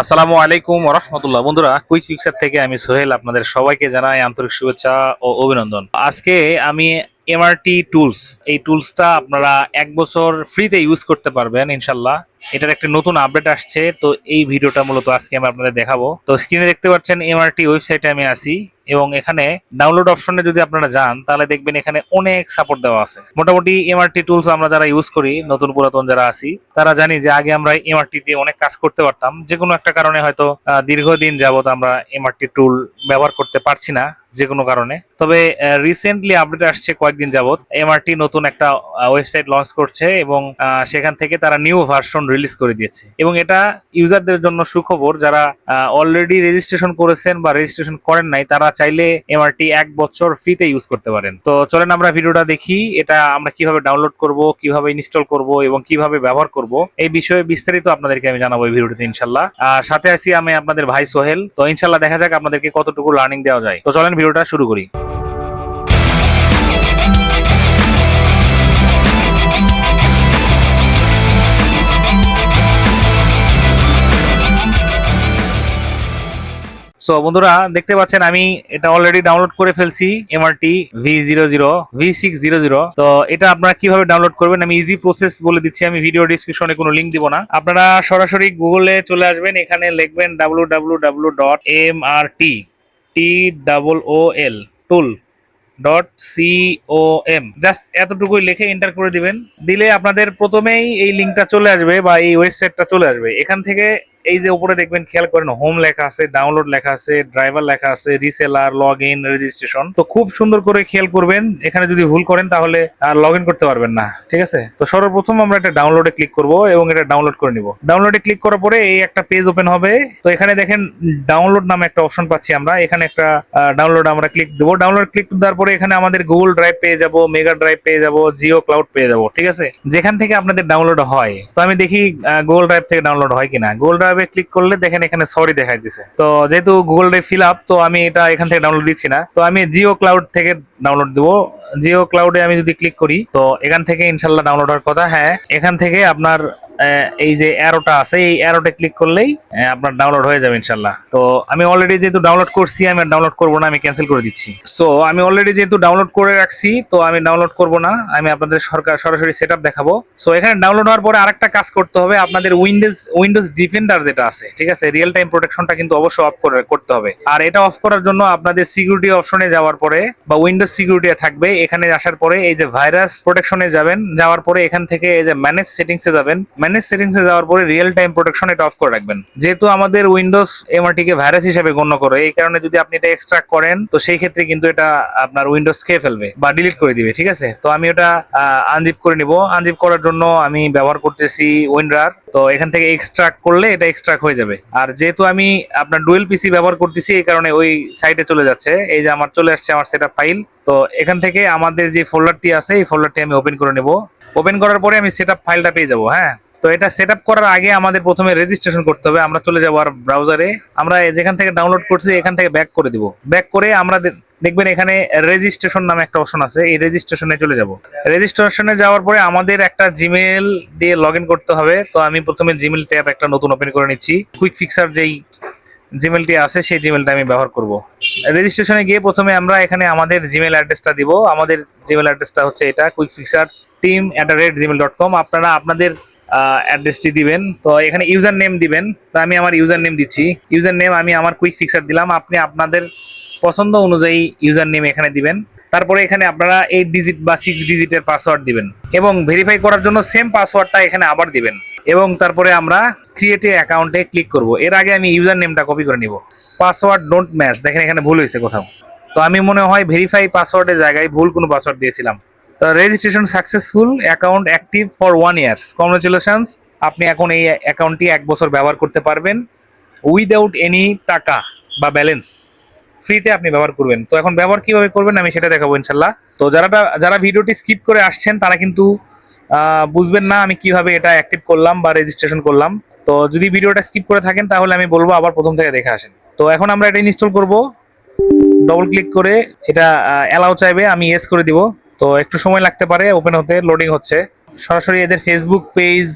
আসসালামু আলাইকুম রহমতুল্লাহ। বন্ধুরা কুইক পিকচার থেকে আমি সোহেল আপনাদের সবাইকে জানাই আন্তরিক শুভেচ্ছা ও অভিনন্দন। আজকে আমি এমআরটি টুলস এই টুলসটা আপনারা এক বছর ফ্রিতে ইউজ করতে পারবেন ইনশাল্লাহ এটার একটা নতুন আপডেট আসছে, তো এই ভিডিওটা মূলত আজকে আমি আপনাদের দেখাবো। তো স্ক্রিনে দেখতে পাচ্ছেন এমআরটি ওয়েবসাইটে আমি আছি। এবং এখানে ডাউনলোড অপশনে যদি আপনারা যান, তাহলে দেখবেন এখানে অনেক সাপোর্ট দেওয়া আছে। মোটামুটি এমআরটি টুলস আমরা যারা ইউজ করি, নতুন পুরাতন যারা আছি, তারা জানি যে আগে আমরা এমআরটি দিয়ে অনেক কাজ করতে পারতাম। যে কোনো একটা কারণে হয়তো দীর্ঘদিন যাবত আমরা এমআরটি টুল ব্যবহার করতে পারছি না। যে কোনো কারণে। তবে রিসেন্টলি আপডেট আসছে কয়েকদিন যাবত এমআরটি নতুন একটা ওয়েবসাইট লঞ্চ করছে এবং সেখান থেকে তারা নিউ ভার্সন রিলিজ করে দিয়েছে। এবং এটা ইউজারদের জন্য সুখবর, যারা অলরেডি রেজিস্ট্রেশন করেছেন বা রেজিস্ট্রেশন করেন নাই, তারা চাইলে এমআরটি এক বছর ফ্রিতে ইউজ করতে পারেন। তো চলেন আমরা ভিডিওটা দেখি, এটা আমরা কীভাবে ডাউনলোড করব, কীভাবে ইনস্টল করব এবং কীভাবে ব্যবহার করব, এই বিষয়ে বিস্তারিত আপনাদেরকে আমি জানাব এই ভিডিওতে ইনশাল্লাহ। আর সাথে আছি আমি আপনাদের ভাই সোহেল। তো ইনশাল্লাহ দেখা যাক আপনাদেরকে কতটুকু লার্নিং দেওয়া যায়। তো চলেন ভিডিওটা শুরু করি। সো বন্ধুরা, দেখতে পাচ্ছেন আমি এটা অলরেডি ডাউনলোড করে ফেলছি MRT V zero zero V six zero zero তো এটা আপনারা কীভাবে ডাউনলোড করবেন, আমি ইজি প্রসেস বলে দিচ্ছি, আমি ভিডিও ডিসক্রিপশনে কোনো লিঙ্ক দিব না। আপনারা সরাসরি গুগলে চলে আসবেন, এখানে লিখবেন W W W dot M R T T double O L tool dot CO M just এতটুকুই লিখে এন্টার করে দিবেন। দিলে আপনাদের প্রথমেই এই লিঙ্কটা চলে আসবে বা এই ওয়েবসাইটটা চলে আসবে। এখান থেকে এই যে উপরে দেখবেন, খেয়াল করেন হোম লেখা আছে ডাউনলোড লেখা আছে ড্রাইভার লেখা আছে রিসেলার লগ ইন রেজিস্ট্রেশন তো খুব সুন্দর করে খেয়াল করবেন, এখানে যদি ভুল করেন তাহলে আর লগ ইন করতে পারবেন না, ঠিক আছে? তো সর্বপ্রথম আমরা একটা ডাউনলোডে ক্লিক করব এবং এটা ডাউনলোড করে নিব। ডাউনলোডে ক্লিক করার পরে এই একটা পেজ ওপেন হবে। তো এখানে দেখেন ডাউনলোড নামে একটা অপশন পাচ্ছি আমরা। এখানে একটা ডাউনলোড আমরা ক্লিক দেবো। ডাউনলোড ক্লিক দেওয়ার পরে এখানে আমাদের গুগল ড্রাইভ পেয়ে যাব মেগা ড্রাইভ পেয়ে যাব জিও ক্লাউড পেয়ে যাব, ঠিক আছে? যেখান থেকে আপনাদের ডাউনলোড হয়। তো আমি দেখি গুগল ড্রাইভ থেকে ডাউনলোড হয় কিনা। গুগল ড্রাইভে ক্লিক করলে দেখেন এখানে সরি দেখাই দিছে। তো যেহেতু গুগল ড্রাইভ ফিল আপ তো আমি এটা এখান থেকে ডাউনলোড দিচ্ছি না। তো আমি জিও ক্লাউড থেকে ডাউনলোড দেবো। জিও ক্লাউডে আমি যদি ক্লিক করি, তো এখান থেকে ইনশাল্লাহ ডাউনলোড হওয়ার কথা। হ্যাঁ এখান থেকে আপনার এই যে অ্যারোটা আছে, এই অ্যারোটা ক্লিক করলেই আপনার ডাউনলোড হয়ে যাবে ইনশাল্লাহ। তো আমি অলরেডি যেহেতু ডাউনলোড করছি, আমি ডাউনলোড করব না, আমি ক্যান্সেল করে দিচ্ছি। সো আমি অলরেডি যেহেতু ডাউনলোড করে রাখছি, তো আমি ডাউনলোড করব না, আমি আপনাদের সরকার, সরাসরি সেট দেখাবো। সো এখানে ডাউনলোড হওয়ার পরে আরেকটা কাজ করতে হবে, আপনাদের উইন্ডোজ উইন্ডোজ ডিফেন্ডার যেটা আছে, ঠিক আছে? রিয়েল টাইম প্রোটেকশনটা কিন্তু অবশ্যই অফ করে, করতে হবে। আর এটা অফ করার জন্য আপনাদের সিকিউরিটি অপশনে যাওয়ার পরে, বা উইন্ডোজ সিকিউরিটি থাকবে, এখানে আসার পরে এই যে ভাইরাস প্রোটেকশনে যাবেন, যাওয়ার পরে এখান থেকে এই যে ম্যানেজ সেটিংসে যাবেন। ম্যানেজ সেটিংসে যাওয়ার পরে রিয়েল টাইম প্রোটেকশন এটা অফ করে রাখবেন। যেহেতু আমাদের উইন্ডোজ এমআরটি কে ভাইরাস হিসেবে গণ্য করে, এই কারণে যদি আপনি এটা এক্সট্রাক্ট করেন, তো সেই ক্ষেত্রে কিন্তু এটা আপনার উইন্ডোজ খেয়ে ফেলবে বা ডিলিট করে দিবে, ঠিক আছে? তো আমি ওটা আনজিপ করে নিব। আনজিপ করার জন্য আমি ব্যবহার করতেছি উইন্ডার তো এখান থেকে এক্সট্রাক্ট করলে এটা এক্সট্রাক্ট হয়ে যাবে। আর যেহেতু আমি আপনার ডুয়েল পিসি ব্যবহার করতেছি, এই কারণে ওই সাইটে চলে যাচ্ছে। এই যে আমার, চলে আসছে আমার সেটা ফাইল তো এখান থেকে আমাদের যে ফোল্ডারটি আছে, এই ফোল্ডারটি আমি ওপেন করে নেব। ওপেন করার পরে আমি সেটআপ ফাইলটা পেয়ে যাব হ্যাঁ? তো এটা সেট করার আগে আমাদের প্রথমে রেজিস্ট্রেশন করতে হবে। আমরা চলে যাব আর ব্রাউজারে আমরা যেখান থেকে ডাউনলোড করছি, এখান থেকে ব্যাক করে দিব। ব্যাক করে আমরা দেখবেন এখানে রেজিস্ট্রেশন নামে একটা অপশন আছে। এই রেজিস্ট্রেশনে চলে যাব। রেজিস্ট্রেশনে যাওয়ার পরে আমাদের একটা জিমেল দিয়ে লগ করতে হবে। তো আমি প্রথমে জিমেল ট্যাব একটা নতুন ওপেন করে নিচ্ছি। কুইক ফিক্সার যেই জিমেলটি আছে, সেই জিমেলটা আমি ব্যবহার করব। রেজিস্ট্রেশনে গিয়ে প্রথমে আমরা এখানে আমাদের জিমেল অ্যাড্রেসটা দিব। আমাদের জিমেল অ্যাড্রেসটা হচ্ছে এটা quick fixer team at rate Gmail dot com আপনারা আপনাদের অ্যাড্রেসটি দিবেন। তো এখানে ইউজার নেম দিবেন। তো আমি আমার ইউজার নেম দিচ্ছি। ইউজার নেম আমি আমার কুইক ফিক্সার দিলাম। আপনি আপনাদের পছন্দ অনুযায়ী ইউজার নেম এখানে দিবেন। তারপরে এখানে আপনারা এইট ডিজিট বা সিক্স ডিজিটের পাসওয়ার্ড দিবেন। এবং ভেরিফাই করার জন্য সেম পাসওয়ার্ডটা এখানে আবার দিবেন। এবং তারপরে আমরা ক্রিয়েট অ্যাকাউন্টে ক্লিক করব। এর আগে আমি ইউজার নেমটা কপি করে নিব। পাসওয়ার্ড ডোন্ট ম্যাচ দেখেন এখানে ভুল হয়েছে কোথাও। তো আমি মনে হয় ভেরিফাই পাসওয়ার্ডের জায়গায় ভুল কোনো পাসওয়ার্ড দিয়েছিলাম। তো registration successful account active for one years congratulations আপনি এখন এই অ্যাকাউন্টটি এক বছর ব্যবহার করতে পারবেন। উইদাউট এনি টাকা বা ব্যালেন্স ফ্রিতে আপনি ব্যবহার করবেন। তো এখন ব্যবহার কীভাবে করবেন আমি সেটা দেখাবো ইনশাল্লাহ। তো যারা যারা ভিডিওটি স্কিপ করে আসছেন, তারা কিন্তু বুঝবেন না আমি কীভাবে এটা অ্যাক্টিভ করলাম বা রেজিস্ট্রেশন করলাম। তো যদি ভিডিওটা স্কিপ করে থাকেন, তাহলে আমি বলব আবার প্রথম থেকে দেখে আসেন। তো এখন আমরা এটা ইনস্টল করব। ডবল ক্লিক করে এটা অ্যালাউ চাইবে, আমি ইয়েস করে দিব। তো একটু সময় লাগতে পারে ওপেন হতে লোডিং হচ্ছে। সরাসরি এদের ফেসবুক পেজ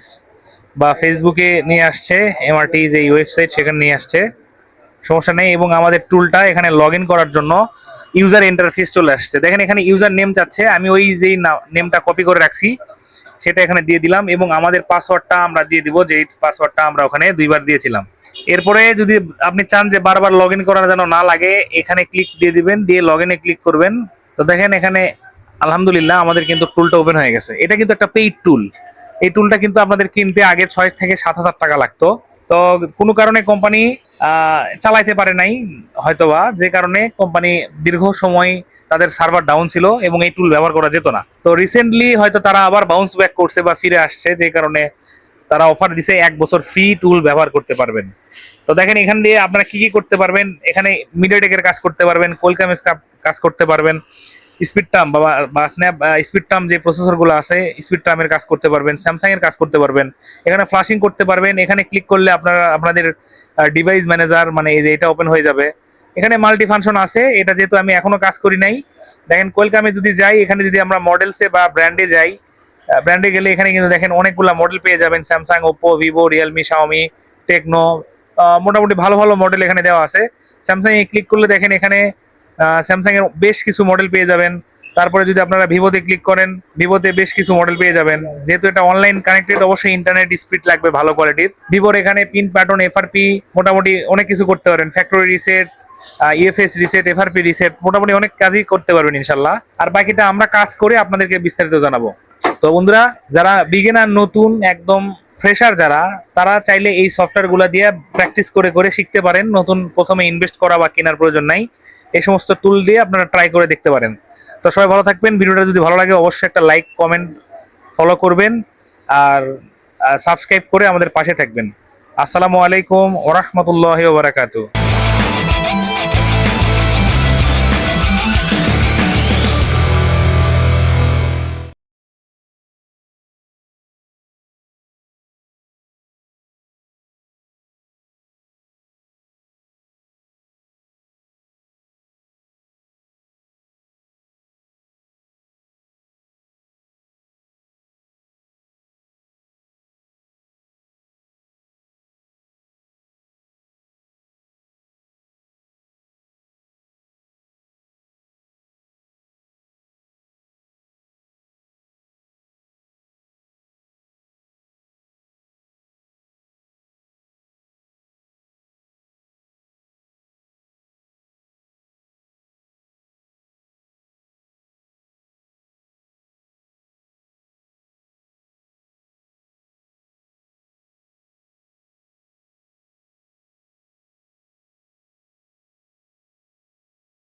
বা ফেসবুকে নিয়ে আসছে এমআরটি যে ওয়েবসাইট সেখানে নিয়ে আসছে। সমস্যা নেই, এবং আমাদের টুলটা এখানে লগ করার জন্য ইউজার ইন্টারফেস চলে আসছে। দেখেন এখানে ইউজার নেম চাচ্ছে, আমি ওই যেই নেমটা কপি করে রাখছি, সেটা এখানে দিয়ে দিলাম, এবং আমাদের পাসওয়ার্ডটা আমরা দিয়ে দিব যে পাসওয়ার্ডটা আমরা ওখানে দুইবার দিয়েছিলাম। এরপরে যদি আপনি চান যে বারবার লগ ইন করার যেন না লাগে, এখানে ক্লিক দিয়ে দিবেন, দিয়ে লগ ইনে ক্লিক করবেন। তো দেখেন এখানে, আলহামদুলিল্লাহ আমাদের কিন্তু টুলটা ওপেন হয়ে গেছে। এটা কিন্তু একটা পেইড টুল এই টুলটা কিন্তু আপনাদের কিনতে আগে ছয় থেকে সাত হাজার টাকা লাগতো। তো কোনো কারণে কোম্পানি চালাইতে পারে নাই, হয়তোবা, যে কারণে কোম্পানি দীর্ঘ সময় তাদের সার্ভার ডাউন ছিল এবং এই টুল ব্যবহার করা যেত না। তো রিসেন্টলি হয়তো তারা আবার বাউন্স ব্যাক করছে বা ফিরে আসছে, যে কারণে তারা অফার দিছে এক বছর ফ্রি টুল ব্যবহার করতে পারবেন। তো দেখেন, এখান দিয়ে আপনারা কি কি করতে পারবেন? এখানে মিডিয়াটেকের কাজ করতে পারবেন কোলকামের কাজ করতে পারবেন। স্পিড টার্ম বা স্ন্যাপ স্পিড টার্ম যে প্রসেসরগুলো আছে, স্পিড টার্মের কাজ করতে পারবেন স্যামসাং এর কাজ করতে পারবেন। এখানে ফ্লাশিং করতে পারবেন, এখানে ক্লিক করলে আপনারা, আপনাদের ডিভাইস ম্যানেজার মানে এই যে এটা ওপেন হয়ে যাবে। এখানে মাল্টি ফাংশন আছে, এটা যেহেতু আমি এখনও কাজ করি নাই। দেখেন কোয়েলকামে যদি যাই, এখানে যদি আমরা মডেলসে বা ব্র্যান্ডে যাই ব্র্যান্ডে গেলে এখানে কিন্তু দেখেন অনেকগুলো মডেল পেয়ে যাবেন। Samsung Oppo Vivo Realme Xiaomi Tecno মোটামুটি ভালো ভালো মডেল এখানে দেওয়া আছে। স্যামসাং ক্লিক করলে দেখেন এখানে স্যামসাং এর বেশ কিছু মডেল পেয়ে যাবেন। তারপরে যদি আপনারা ভিভোতে ক্লিক করেন ভিভোতে বেশ কিছু মডেল পেয়ে যাবেন। যেহেতু এটা অনলাইন কানেক্টেড অবশ্যই ইন্টারনেট স্পিড লাগবে ভালো কোয়ালিটির ভিভোর এখানে পিন প্যাটার্ন এফআরপি মোটামুটি অনেক কিছু করতে পারেন। Factory reset EFS reset FRP reset মোটামুটি অনেক কাজই করতে পারবেন ইনশাল্লাহ আর বাকিটা আমরা কাজ করে আপনাদেরকে বিস্তারিত জানাব। তো বন্ধুরা, যারা বিগিনার নতুন, একদম ফ্রেশার যারা, তারা চাইলে এই সফটওয়্যারগুলো দিয়ে প্র্যাকটিস করে করে শিখতে পারেন। নতুন প্রথমে ইনভেস্ট করা বা কেনার প্রয়োজন নাই। এই সমস্ত টুল দিয়ে আপনারা ট্রাই করে দেখতে পারেন। তো সবাই ভালো থাকবেন। ভিডিওটা যদি ভালো লাগে, অবশ্যই একটা লাইক কমেন্ট ফলো করবেন আর সাবস্ক্রাইব করে আমাদের পাশে থাকবেন। আসসালামু আলাইকুম ওরহমতুল্লাহ বারাকাতু